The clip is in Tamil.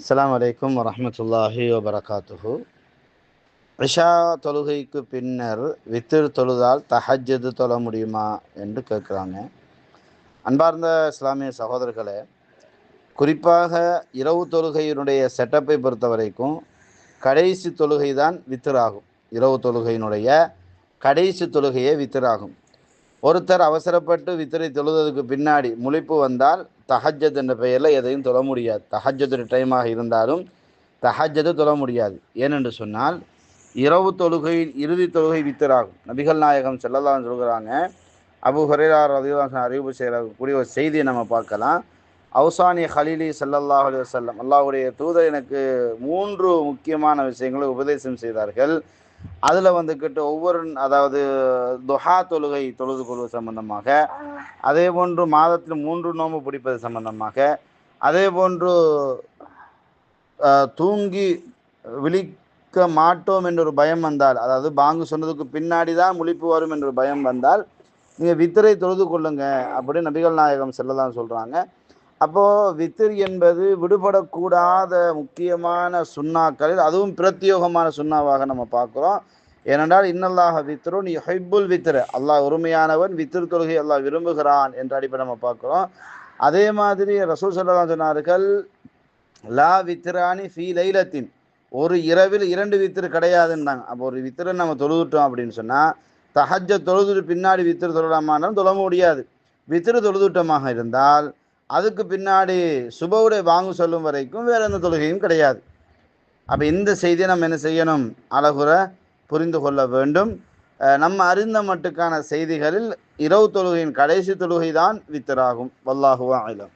அஸ்லாம் அலைக்கும் வரமத்துல்லாஹி வபரகாத்துஹு. இஷா தொழுகைக்கு பின்னர் வித்திர் தொழுதால் தஹஜது தொழ முடியுமா என்று கேட்குறாங்க. அன்பார்ந்த இஸ்லாமிய சகோதரர்களே குறிப்பாக இரவு தொழுகையினுடைய செட்டப்பை பொறுத்த வரைக்கும் கடைசி தொழுகை தான் வித்திராகும் இரவு தொழுகையினுடைய கடைசி தொழுகையே வித்திராகும் ஒருத்தர் அவசரப்பட்டு வித்திரை தொழுததுக்கு பின்னாடி முழிப்பு வந்தால் தஹஜத் என்ற பெயரில் எதையும் தொழ முடியாது. தஹஜத்து டைமாக இருந்தாலும் தஹஜத்து தொழ முடியாது. ஏனென்று சொன்னால் இரவு தொழுகையின் இறுதி தொழுகை வித்தராகும். நபிகள் நாயகம் செல்லலாம் சொல்கிறாங்க அபு ஹரேரார் ரதிவாசன் அறிவு செய்யக்கூடிய ஒரு செய்தியை நம்ம பார்க்கலாம். அவுசானி ஹலீலி சல்லல்லாஹ் அலி வல்லம் அல்லாஹுடைய தூதர் எனக்கு மூன்று முக்கியமான விஷயங்களை உபதேசம் செய்தார்கள். அதில் வந்துக்கிட்டு ஒவ்வொரு அதாவது துஹா தொழுகை தொழுது கொள்வது சம்பந்தமாக அதே போன்று மாதத்தில் மூன்று நோம்பு பிடிப்பது சம்பந்தமாக அதே போன்று தூங்கி விழிக்க மாட்டோம் என்ற ஒரு பயம் வந்தால் அதாவது பாங்கு சொன்னதுக்கு பின்னாடி தான் முழிப்பு வரும் என்ற ஒரு பயம் வந்தால் நீங்கள் வித்திரை தொழுது கொள்ளுங்க அப்படின்னு நபிகள் நாயகம் செல்லதான் சொல்கிறாங்க அப்போது வித்திர் என்பது விடுபடக்கூடாத முக்கியமான சுண்ணாக்களில் அதுவும் பிரத்யோகமான சுண்ணாவாக நம்ம பார்க்குறோம். ஏனென்றால் இன்னல்லாக வித்ரு நீ ஹைபுல் வித்திர அல்லாஹ் உரிமையானவன் வித்திர் தொழுகை அல்லாஹ் விரும்புகிறான் என்ற அடிப்படை நம்ம பார்க்குறோம். அதே மாதிரி ரசூல் சொல்லலாம் சொன்னார்கள் லா வித்திராணி ஃபி லைலத்தின். ஒரு இரவில் இரண்டு வித்திரு கிடையாதுன்னாங்க அப்போ ஒரு வித்திரை நம்ம தொழுதுட்டோம் அப்படின்னு சொன்னால் தஹஜ தொழுதுட்டு பின்னாடி வித்திரு தொழலாமான்னாலும் தொழ முடியாது. வித்திரு தொழுதுட்டமாக இருந்தால் அதுக்கு பின்னாடி சுபவுடைய வாங்க சொல்லும் வரைக்கும் வேற எந்த தொழுகையும் கிடையாது. அப்போ இந்த செய்தியை நம்ம என்ன செய்யணும்? அழகுற புரிந்து கொள்ள வேண்டும். நம்ம அறிந்த மட்டுக்கான செய்திகளில் இரவு தொழுகையின் கடைசி தொழுகை தான் வித்தராகும் வல்லாகுவா ஆயிலம்